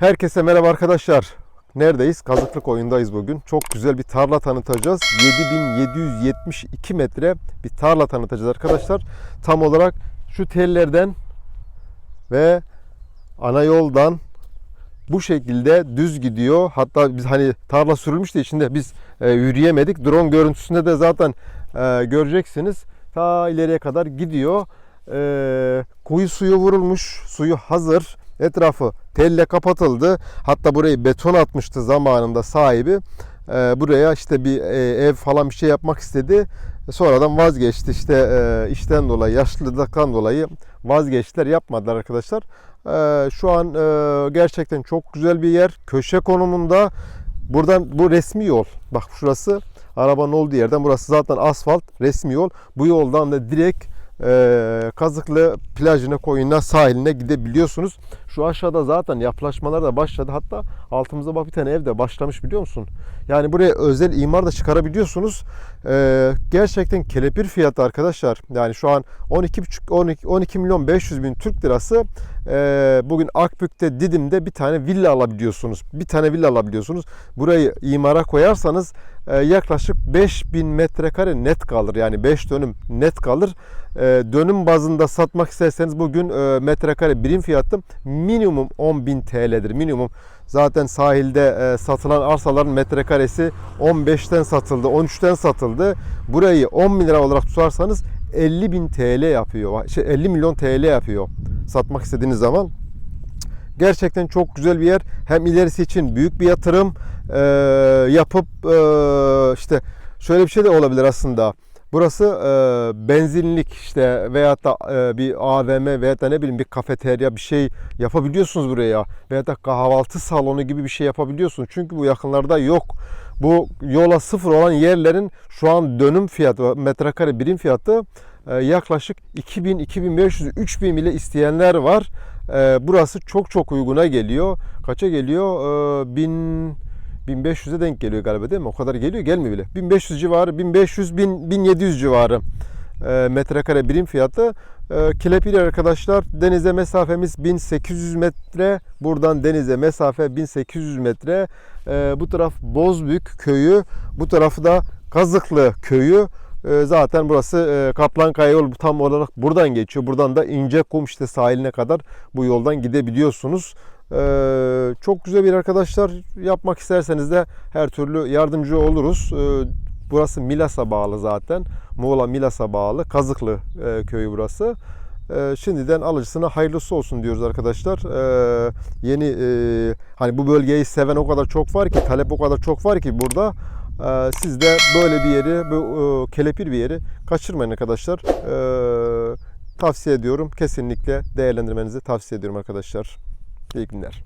Herkese merhaba arkadaşlar. Neredeyiz? Kazıklık oyundayız bugün. Çok güzel bir tarla tanıtacağız. 7772 metre bir tarla tanıtacağız arkadaşlar. Tam olarak şu tellerden ve ana yoldan bu şekilde düz gidiyor. Hatta biz hani tarla sürülmüş de içinde biz e, yürüyemedik. Drone görüntüsünde de zaten e, göreceksiniz. Ta ileriye kadar gidiyor. E, kuyu suyu vurulmuş. Suyu hazır. Etrafı telle kapatıldı. Hatta burayı beton atmıştı zamanında sahibi. E, buraya işte bir e, ev falan bir şey yapmak istedi. Sonradan vazgeçti işte e, işten dolayı, yaşlılıktan dolayı vazgeçtiler, yapmadılar arkadaşlar. E, şu an e, gerçekten çok güzel bir yer. Köşe konumunda. Buradan bu resmi yol. Bak şurası arabanın olduğu yerden burası zaten asfalt resmi yol. Bu yoldan da direkt e, Kazıklı plajına, koyuna, sahiline gidebiliyorsunuz. Şu aşağıda zaten yapılaşmalar da başladı. Hatta altımızda bak bir tane ev de başlamış biliyor musun? Yani buraya özel imar da çıkarabiliyorsunuz. E, gerçekten kelepir fiyatı arkadaşlar. Yani şu an 12,5 12, 12 milyon 500 bin Türk lirası. E, bugün Akbük'te Didim'de bir tane villa alabiliyorsunuz. Bir tane villa alabiliyorsunuz. Burayı imara koyarsanız e, yaklaşık 5000 metrekare net kalır. Yani 5 dönüm net kalır. E, dönüm bazında satmak isterseniz bugün e, metrekare birim fiyatı minimum 10.000 TL'dir. Minimum zaten sahilde satılan arsaların metrekaresi 15'ten satıldı, 13'ten satıldı. Burayı 10 bin lira olarak tutarsanız 50 bin TL yapıyor. Şey, 50 milyon TL yapıyor satmak istediğiniz zaman. Gerçekten çok güzel bir yer. Hem ilerisi için büyük bir yatırım e, yapıp e, işte şöyle bir şey de olabilir aslında. Burası e, benzinlik işte veyahut da e, bir AVM veyahut da ne bileyim bir kafeterya bir şey yapabiliyorsunuz buraya. Veyahut da kahvaltı salonu gibi bir şey yapabiliyorsunuz. Çünkü bu yakınlarda yok. Bu yola sıfır olan yerlerin şu an dönüm fiyatı, metrekare birim fiyatı yaklaşık 2000, 2500, 3000 bile isteyenler var. E, burası çok çok uyguna geliyor. Kaça geliyor? E, 1000 1500'e denk geliyor galiba değil mi? O kadar geliyor gelmiyor bile. 1500 civarı, 1500, 1000, 1700 civarı e, metrekare birim fiyatı. E, Kelepir arkadaşlar denize mesafemiz 1800 metre. Buradan denize mesafe 1800 metre. E, bu taraf Bozbük köyü, bu tarafı da Kazıklı köyü. E, zaten burası e, Kaplankaya yol tam olarak buradan geçiyor. Buradan da İncekum işte sahiline kadar bu yoldan gidebiliyorsunuz. Ee, çok güzel bir arkadaşlar yapmak isterseniz de her türlü yardımcı oluruz. Ee, burası Milas'a bağlı zaten. Muğla Milas'a bağlı. Kazıklı e, köyü burası. Ee, şimdiden alıcısına hayırlısı olsun diyoruz arkadaşlar. Ee, yeni e, hani bu bölgeyi seven o kadar çok var ki talep o kadar çok var ki burada. Ee, siz de böyle bir yeri, bu e, kelepir bir yeri kaçırmayın arkadaşlar. Ee, tavsiye ediyorum. Kesinlikle değerlendirmenizi tavsiye ediyorum arkadaşlar. İyi günler.